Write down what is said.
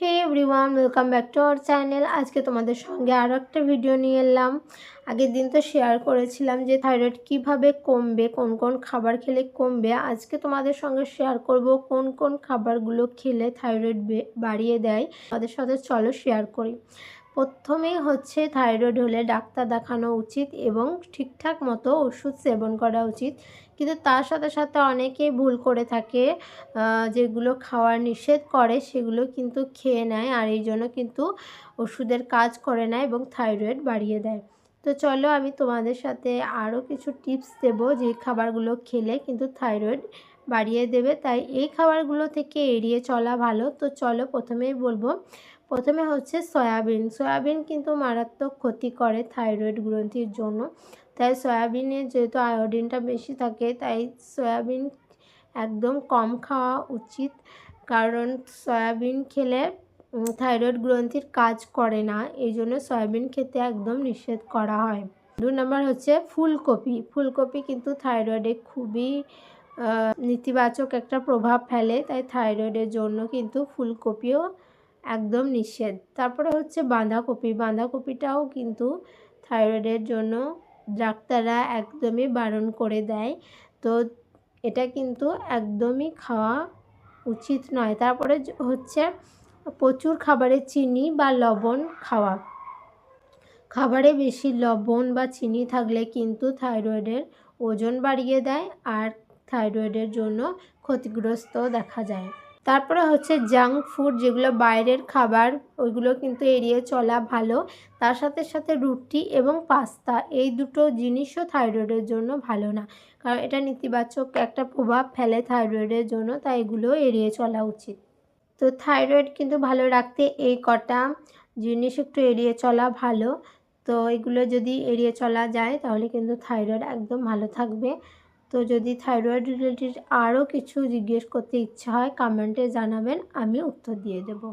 Hey everyone welcome back to our channel আজকে তোমাদের সঙ্গে আরও একটা ভিডিও নিয়ে এলাম। আগের দিন তো শেয়ার করেছিলাম যে থাইরয়েড কীভাবে কমবে, কোন কোন খাবার খেলে কমবে। আজকে তোমাদের সঙ্গে শেয়ার করব কোন কোন খাবারগুলো খেলে থাইরয়েড বাড়িয়ে দেয়। তাদের সাথে চলো শেয়ার করি। প্রথমেই হচ্ছে থাইরয়েড হলে ডাক্তার দেখানো উচিত এবং ঠিকঠাক মতো ওষুধ সেবন করা উচিত। কিন্তু তার সাথে সাথে অনেকেই ভুল করে থাকে যেগুলো খাওয়ার নিষেধ করে সেগুলো কিন্তু খেয়ে নেয় আর এই জন্য কিন্তু ওষুধের কাজ করে না এবং থাইরয়েড বাড়িয়ে দেয়। তো চলো আমি তোমাদের সাথে আরও কিছু টিপস দেবো যে খাবারগুলো খেলে কিন্তু থাইরয়েড বাড়িয়ে দেবে। তাই এই খাবারগুলো থেকে এড়িয়ে চলা ভালো। তো চলো প্রথমেই বলব প্রথমে হচ্ছে সয়াবিন। সয়াবিন কিন্তু মারাত্মক ক্ষতি করে থাইরয়েড গ্রন্থির জন্য। তাই সয়াবিনে যেহেতু আয়োডিনটা বেশি থাকে, তাই সয়াবিন একদম কম খাওয়া উচিত। কারণ সয়াবিন খেলে থাইরয়েড গ্রন্থির কাজ করে না। এই জন্য সয়াবিন খেতে একদম নিষেধ করা হয়। দু নম্বর হচ্ছে ফুলকপি। ফুলকপি কিন্তু থাইরয়েডে খুবই নেতিবাচক একটা প্রভাব ফেলে। তাই থাইরয়েডের জন্য কিন্তু ফুলকপিও একদম নিষেধ। তারপরে হচ্ছে বাঁধাকপি। বাঁধাকপিটাও কিন্তু থাইরয়েডের জন্য ডাক্তাররা একদমই বারণ করে দেয়। তো এটা কিন্তু একদমই খাওয়া উচিত নয়। তারপরে হচ্ছে প্রচুর খাবারে চিনি বা লবণ খাওয়া। খাবারে বেশি লবণ বা চিনি থাকলে কিন্তু থাইরয়েডের ওজন বাড়িয়ে দেয় আর থাইরয়েডের জন্য ক্ষতিগ্রস্ত দেখা যায়। তারপরে হচ্ছে জাঙ্ক ফুড যেগুলো বাইরের খাবার, ওইগুলো কিন্তু এড়িয়ে চলা ভালো। তার সাথে সাথে রুটি এবং পাস্তা, এই দুটো জিনিসও থাইরয়েডের জন্য ভালো না। কারণ এটা নেতিবাচক একটা প্রভাব ফেলে থাইরয়েডের জন্য, তাই এগুলো এড়িয়ে চলা উচিত। তো থাইরয়েড কিন্তু ভালো রাখতে এই কটা জিনিস একটু এড়িয়ে চলা ভালো। তো এগুলো যদি এড়িয়ে চলা যায়, তাহলে কিন্তু থাইরয়েড একদম ভালো থাকবে। তো যদি থাইরয়েড রিলেটেড আরও কিছু জিজ্ঞেস করতে ইচ্ছা হয় কমেন্টে জানাবেন, আমি উত্তর দিয়ে দেবো।